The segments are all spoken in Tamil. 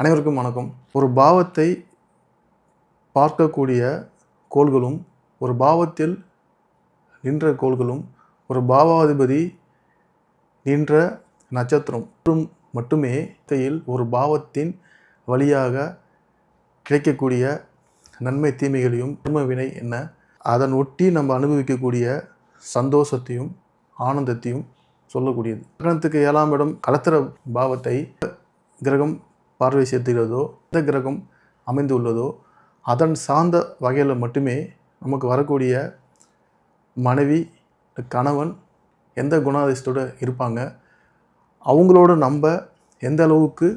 அனைவருக்கும் வணக்கம். ஒரு பாவத்தை பார்க்கக்கூடிய கோள்களும் ஒரு பாவத்தில் நின்ற கோள்களும் ஒரு பாவாதிபதி நின்ற நட்சத்திரம் மற்றும் மட்டுமே தையில் ஒரு பாவத்தின் வழியாக கிடைக்கக்கூடிய நன்மை தீமைகளையும் குடும்ப வினை என்ன? அதன் ஒட்டி நம்ம அனுபவிக்கக்கூடிய சந்தோஷத்தையும் ஆனந்தத்தையும் சொல்லக்கூடியது. கிரகணத்துக்கு ஏழாம் இடம் கலத்திர பாவத்தை கிரகம் பார்வை சேர்த்துகிறதோ எந்த கிரகம் அமைந்துள்ளதோ அதன் சார்ந்த வகையில் மட்டுமே நமக்கு வரக்கூடிய மனைவி கணவன் எந்த குணாதிசத்தோடு இருப்பாங்க அவங்களோட நம்ம எந்த அளவுக்கு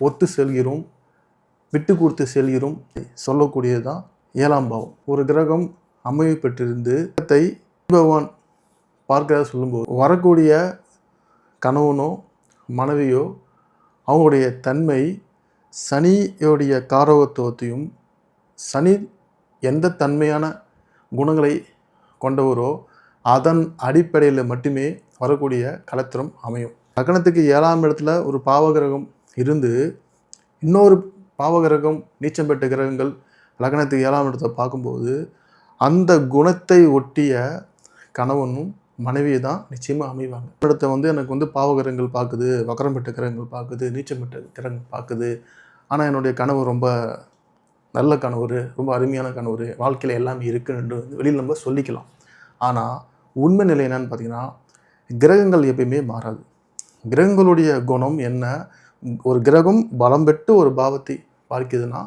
ஒத்து செல்கிறோம் விட்டு கொடுத்து செல்கிறோம் சொல்லக்கூடியது தான் ஏழாம் பாவம். ஒரு கிரகம் அமைவு பெற்றிருந்து கிரகத்தை பகவான் பார்க்கிறத சொல்லும்போது வரக்கூடிய கணவனோ மனைவியோ அவங்களுடைய தன்மை சனியோடைய காரகத்துவத்தையும் சனி எந்த தன்மையான குணங்களை கொண்டவரோ அதன் அடிப்படையில் மட்டுமே வரக்கூடிய கலத்திரம் அமையும். லக்னத்துக்கு ஏழாம் இடத்துல ஒரு பாவகிரகம் இருந்து இன்னொரு பாவகிரகம் நீச்சம் பெற்ற கிரகங்கள் லக்னத்துக்கு ஏழாம் இடத்தை பார்க்கும்போது அந்த குணத்தை ஒட்டிய கணவனும் மனைவியை தான் நிச்சயமாக அமைவாங்க. இடத்த வந்து எனக்கு வந்து பாவகரங்கள் பார்க்குது வக்கரம் பெற்ற கிரகங்கள் பார்க்குது நீச்சம் பெற்ற கிரகங்கள் பார்க்குது ஆனால் என்னுடைய கனவு ரொம்ப நல்ல கணவர் ரொம்ப அருமையான கணவர் வாழ்க்கையில் எல்லாமே இருக்குன்னு வெளியில் நம்ம சொல்லிக்கலாம். ஆனால் உண்மை நிலை என்னன்னு பார்த்தீங்கன்னா கிரகங்கள் எப்பயுமே மாறாது. கிரகங்களுடைய குணம் என்ன? ஒரு கிரகம் பலம் பெற்று ஒரு பாவத்தை பார்க்குதுன்னா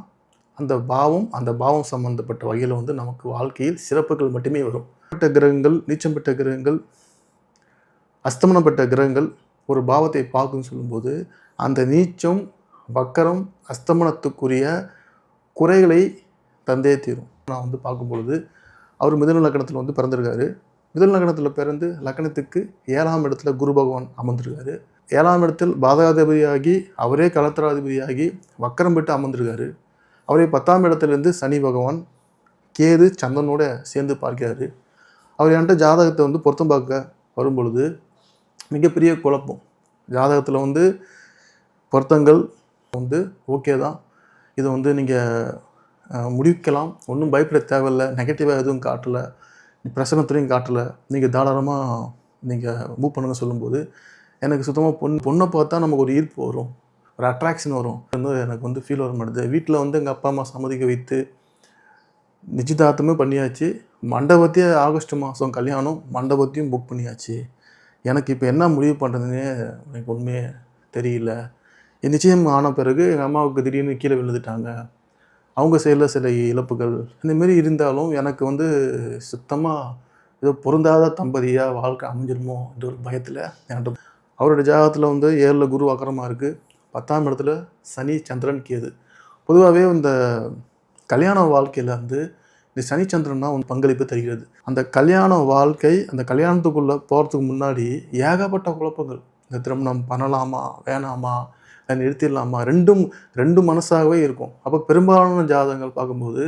அந்த பாவம் அந்த பாவம் சம்பந்தப்பட்ட வகையில் வந்து நமக்கு வாழ்க்கையில் சிறப்புகள் மட்டுமே வரும். பெற்ற கிரகங்கள் நீச்சம் பெற்ற கிரகங்கள் அஸ்தமனம் பெற்ற கிரகங்கள் ஒரு பாவத்தை பார்க்குன்னு சொல்லும்போது அந்த நீச்சம் வக்கரம் அஸ்தமனத்துக்குரிய குறைகளை தந்தே தீரும். நான் வந்து பார்க்கும் பொழுது அவர் மிதன லக்கணத்தில் வந்து பிறந்திருக்காரு. மிதன லக்கணத்தில் பிறந்து லக்கணத்துக்கு ஏழாம் இடத்துல குரு பகவான் அமர்ந்திருக்காரு. ஏழாம் இடத்தில் பாதகாதிபதியாகி அவரே கலத்திராதிபதியாகி வக்கரம் பெற்று அமர்ந்திருக்காரு. அவரே பத்தாம் இடத்துலேருந்து சனி பகவான் கேது சந்தனோட சேர்ந்து பார்க்கிறாரு. அவர் என்கிட்ட ஜாதகத்தை வந்து பொருத்தம் பார்க்க வரும் பொழுது மிகப்பெரிய குழப்பம். ஜாதகத்தில் வந்து பொருத்தங்கள் வந்து ஓகே தான். இதை வந்து நீங்கள் முடிக்கலாம். ஒன்றும் பயப்பட தேவையில்லை. நெகட்டிவாக எதுவும் காட்டலை. பிரசனத்துலையும் காட்டலை. நீங்கள் தாராளமாக நீங்கள் மூவ் பண்ணுங்க சொல்லும்போது எனக்கு சுத்தமாக பொண்ணு பொண்ணை பார்த்தா நமக்கு ஒரு ஈர்ப்பு வரும். ஒரு அட்ராக்ஷன் வரும். வந்து எனக்கு வந்து ஃபீல் வர மாட்டேது. வீட்டில் வந்து எங்கள் அப்பா அம்மா சம்மதிக்க வைத்து நிச்சயதார்த்தமே பண்ணியாச்சு. மண்டபத்தையே ஆகஸ்ட் மாதம் கல்யாணம் மண்டபத்தையும் புக் பண்ணியாச்சு. எனக்கு இப்போ என்ன முடிவு பண்ணுறதுன்னே எனக்கு ஒன்றுமே தெரியல. என் நிச்சயம் ஆன பிறகு எங்கள் அம்மாவுக்கு திடீர்னு கீழே விழுந்துட்டாங்க. அவங்க சைடில் சில இழப்புகள். இந்தமாரி இருந்தாலும் எனக்கு வந்து சுத்தமாக ஏதோ பொருந்தாத தம்பதியாக வாழ்க்கை அமைஞ்சிருமோ என்ற ஒரு பயத்தில் என்கிட்ட அவருடைய ஜாதகத்தில் வந்து ஏழில் குரு அக்கரமாக இருக்குது பத்தாம் இடத்துல சனி சந்திரன் கேது. பொதுவாகவே இந்த கல்யாண வாழ்க்கையில் வந்து இந்த சனி தான் பங்களிப்பு தருகிறது. அந்த கல்யாண வாழ்க்கை அந்த கல்யாணத்துக்குள்ளே போகிறதுக்கு முன்னாடி ஏகப்பட்ட குழப்பங்கள். இந்த திருமணம் பண்ணலாமா வேணாமா அதை நிறுத்திடலாமா? ரெண்டும் ரெண்டு மனசாகவே இருக்கும். அப்போ பெரும்பாலான ஜாதகங்கள் பார்க்கும்போது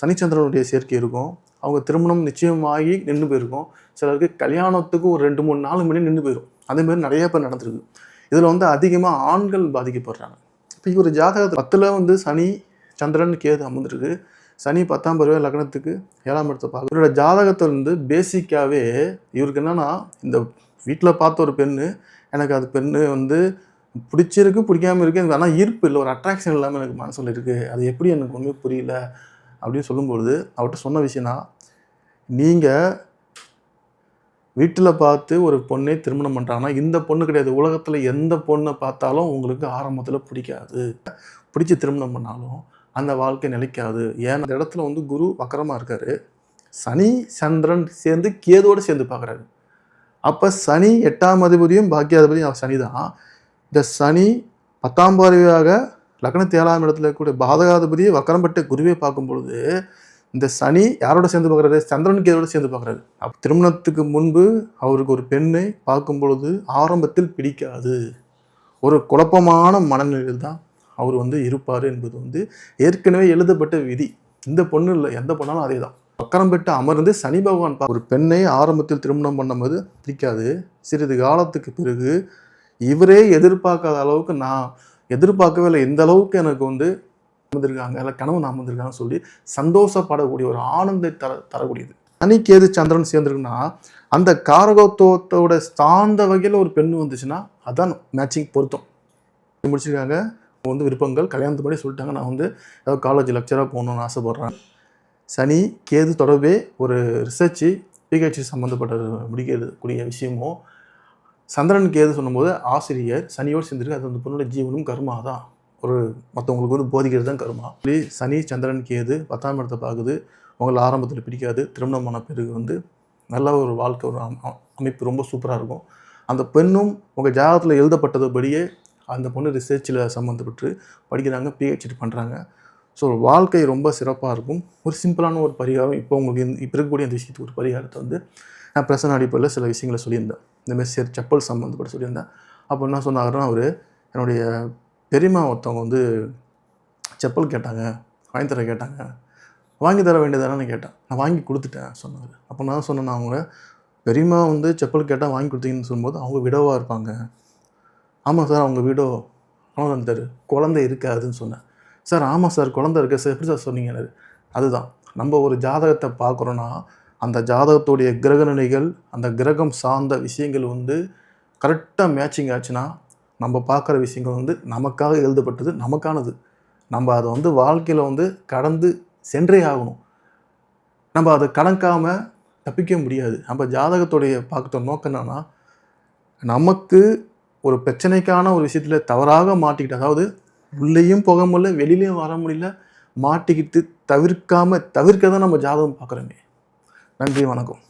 சனிச்சந்திரனுடைய சேர்க்கை இருக்கும். அவங்க திருமணம் நிச்சயமாகி நின்று போயிருக்கும். சிலருக்கு கல்யாணத்துக்கு ஒரு ரெண்டு மூணு நாலு மணி நின்று போயிடும் அதேமாதிரி நிறைய பேர் நடந்திருக்கு. இதில் வந்து அதிகமாக ஆண்கள் பாதிக்கப்படுறாங்க. இப்போ இவர் ஜாதகத்தில் பத்தில் வந்து சனி சந்திரன் கேது அமர்ந்திருக்கு. சனி பத்தாம் பருவ லக்னத்துக்கு ஏழாம் இடத்தை பார்க்க. இவரோட ஜாதகத்தை வந்து பேசிக்காகவே இவருக்கு என்னன்னா இந்த வீட்டில் பார்த்த ஒரு பெண்ணு எனக்கு அது பெண்ணு வந்து பிடிச்சிருக்கு பிடிக்காம இருக்கு எனக்கு ஆனால் ஈர்ப்பு இல்லை ஒரு அட்ராக்ஷன் இல்லாமல் எனக்கு மனசில் இருக்குது அது எப்படி எனக்கு ஒன்றுமே புரியல அப்படின்னு சொல்லும்பொழுது அவர்கிட்ட சொன்ன விஷயம்னா நீங்கள் வீட்டில் பார்த்து ஒரு பொண்ணை திருமணம் பண்ணுறாங்கன்னா இந்த பொண்ணு கிடையாது. உலகத்தில் எந்த பொண்ணை பார்த்தாலும் உங்களுக்கு ஆரம்பத்தில் பிடிக்காது. பிடிச்சி திருமணம் பண்ணாலும் அந்த வாழ்க்கை நிலைக்காது. ஏன்னா அந்த இடத்துல வந்து குரு வக்கரமாக இருக்காரு. சனி சந்திரன் சேர்ந்து கேதோடு சேர்ந்து பார்க்குறாரு. அப்போ சனி எட்டாம் அதிபதியும் பாக்கியாதிபதியும் சனி தான் இந்த சனி பத்தாம் பார்வையாக லக்னத்து ஏழாம் இடத்துல இருக்கக்கூடிய பாதகாதிபதியை வக்கரம் பெற்ற குருவை பார்க்கும் பொழுது இந்த சனி யாரோட சேர்ந்து பார்க்குறாரு? சந்திரன் கேதோட சேர்ந்து பார்க்குறாரு. அப்போ திருமணத்துக்கு முன்பு அவருக்கு ஒரு பெண்ணை பார்க்கும் பொழுது ஆரம்பத்தில் பிடிக்காது. ஒரு குழப்பமான மனநிலையில் தான் அவர் வந்து இருப்பார் என்பது வந்து ஏற்கனவே எழுதப்பட்ட விதி. இந்த பொண்ணு இல்லை எந்த பொண்ணாலும் அதே தான் பக்கரம் பெற்று அமர்ந்து சனி பகவான் ஒரு பெண்ணை ஆரம்பத்தில் திருமணம் பண்ணும்போது பிடிக்காது. சிறிது காலத்துக்கு பிறகு இவரே எதிர்பார்க்காத அளவுக்கு நான் எதிர்பார்க்கவே இல்லை எந்த அளவுக்கு எனக்கு வந்து அமர்ந்திருக்காங்க. இல்லை கனவு நான் அமர்ந்திருக்காங்கன்னு சொல்லி சந்தோஷப்படக்கூடிய ஒரு ஆனந்தை தர தரக்கூடியது. சனி சந்திரன் சேர்ந்துருக்குன்னா அந்த காரகத்துவத்தோட சார்ந்த வகையில் ஒரு பெண் வந்துச்சுன்னா அதான் மேட்சிங் பொருத்தம். முடிச்சிருக்காங்க. வந்து விருப்பங்கள் கல்யாணத்து படி சொல்லிட்டாங்க. நான் வந்து ஏதாவது காலேஜ் லெக்சராக போகணுன்னு ஆசைப்பட்றேன். சனி கேது தொடர்பே ஒரு ரிசர்ச்சு பிஹெச்டி சம்மந்தப்பட்ட முடிக்கிறது கூடிய விஷயமும். சந்திரன் கேது சொல்லும்போது ஆசிரியர் சனியோடு சேர்ந்துருக்கு அது அந்த பொண்ணோட ஜீவனும் கர்மா தான் ஒரு மற்றவங்களுக்கு வந்து போதிக்கிறது தான் கருமா. இப்படி சனி சந்திரன் கேது பத்தாம் இடத்தை பார்க்குது. உங்களை ஆரம்பத்தில் பிடிக்காது. திருமணமான பிறகு வந்து நல்ல ஒரு வாழ்க்கை ஒரு அமைப்பு ரொம்ப சூப்பராக இருக்கும். அந்த பெண்ணும் உங்கள் ஜாதகத்தில் எழுதப்பட்டதுபடியே அந்த பொண்ணு ரிசர்ச்சில் சம்மந்தப்பட்டு படிக்கிறாங்க பிஹெச்டி பண்ணுறாங்க ஸோ வாழ்க்கை ரொம்ப சிறப்பாக இருக்கும். ஒரு சிம்பிளான ஒரு பரிகாரம் இப்போ உங்களுக்கு இப்போ இருக்கக்கூடிய இந்த விஷயத்துக்கு ஒரு பரிகாரத்தை வந்து நான் பிரசன அடிப்படையில் சில விஷயங்களை சொல்லியிருந்தேன். இந்த மாதிரி சரி செப்பல் சம்மந்தப்பட்டு சொல்லியிருந்தேன். அப்போ என்ன சொன்னாருன்னா அவர் என்னுடைய பெரியம்மா ஒருத்தவங்க வந்து செப்பல் கேட்டாங்க வாங்கி தர கேட்டாங்க. வாங்கி தர வேண்டியதானு கேட்டேன். நான் வாங்கி கொடுத்துட்டேன் சொன்னார். அப்போ நான் சொன்னேன் அவங்க பெரியம்மா வந்து செப்பல் கேட்டால் வாங்கி கொடுத்தீங்கன்னு சொல்லும்போது அவங்க விடவாக இருப்பாங்க. ஆமாம் சார் அவங்க வீடோ ஆனால் தரு குழந்தை இருக்காதுன்னு சொன்னேன். சார் ஆமாம் சார் குழந்தை இருக்கு சார் எப்படி சார் சொன்னீங்க? அதுதான். நம்ம ஒரு ஜாதகத்தை பார்க்குறோன்னா அந்த ஜாதகத்துடைய கிரக நிலைகள் அந்த கிரகம் சார்ந்த விஷயங்கள் வந்து கரெக்டாக மேட்சிங் ஆச்சுன்னா நம்ம பார்க்குற விஷயங்கள் வந்து நமக்காக எழுதப்பட்டது நமக்கானது. நம்ம அதை வந்து வாழ்க்கையில் வந்து கடந்து சென்றே ஆகணும். நம்ம அதை கணக்காமல் தப்பிக்க முடியாது. நம்ம ஜாதகத்துடைய பார்க்குற நோக்கம் என்னன்னா நமக்கு ஒரு பிரச்சனைக்கான ஒரு விஷயத்தில் தவறாக மாட்டிக்கிட்டு அதாவது உள்ளேயும் போக முடியல வெளியிலையும் வர முடியல மாட்டிக்கிட்டு தவிர்க்காமல் தவிர்க்க தான் நம்ம ஜாதகம் பார்க்குறோமே. நன்றி வணக்கம்.